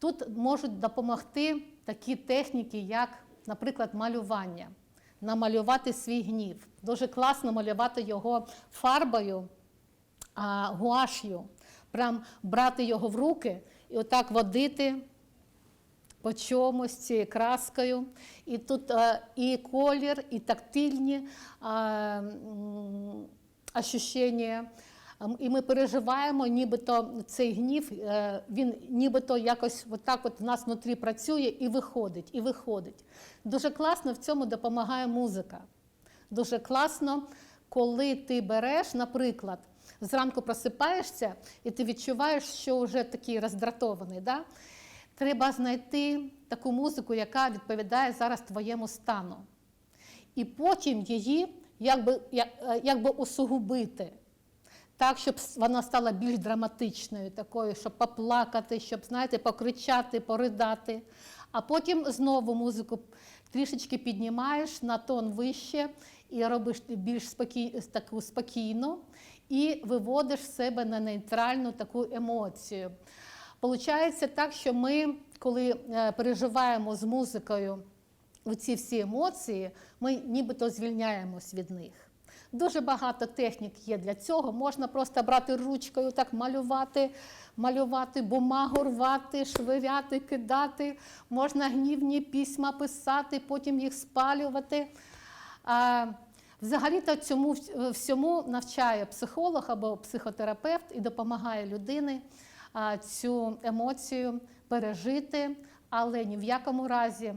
Тут можуть допомогти такі техніки, як, наприклад, малювання. Намалювати свій гнів. Дуже класно малювати його фарбою, а, гуаш'ю. Прям брати його в руки і отак водити по чомусь цією краскою. І тут е, і колір, і тактильні м, ощущення. Ем, І ми переживаємо, нібито цей гнів, е, він нібито якось отак от в нас внутрі працює і виходить, і виходить. Дуже класно в цьому допомагає музика. Дуже класно, коли ти береш, наприклад, зранку просипаєшся і ти відчуваєш, що вже такий роздратований. Да? Треба знайти таку музику, яка відповідає зараз твоєму стану. І потім її якби, я- е, якби усугубити. Так, щоб вона стала більш драматичною, такою, щоб поплакати, щоб, знаєте, покричати, поридати. А потім знову музику трішечки піднімаєш на тон вище і робиш більш спокій, таку спокійну, і виводиш себе на нейтральну таку емоцію. Получається так, що ми, коли е, переживаємо з музикою ці всі емоції, ми нібито звільняємось від них. Дуже багато технік є для цього. Можна просто брати ручкою, так малювати, малювати бумагу, рвати, швиряти, кидати. Можна гнівні письма писати, потім їх спалювати. Взагалі-то цьому всьому навчає психолог або психотерапевт і допомагає людині а, цю емоцію пережити, але ні в якому разі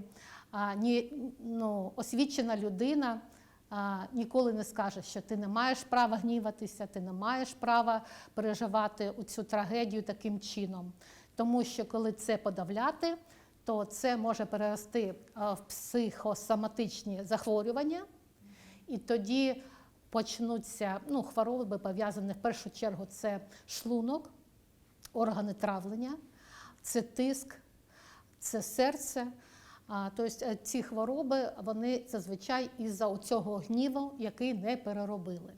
ні, ну, освічена людина ніколи не скаже, що ти не маєш права гніватися, ти не маєш права переживати цю трагедію таким чином. Тому що коли це подавляти, то це може перерости в психосоматичні захворювання. І тоді почнуться ну, хвороби пов'язані в першу чергу це шлунок, органи травлення, це тиск, це серце. А, тобто ці хвороби вони зазвичай із-за цього гніву, який не переробили.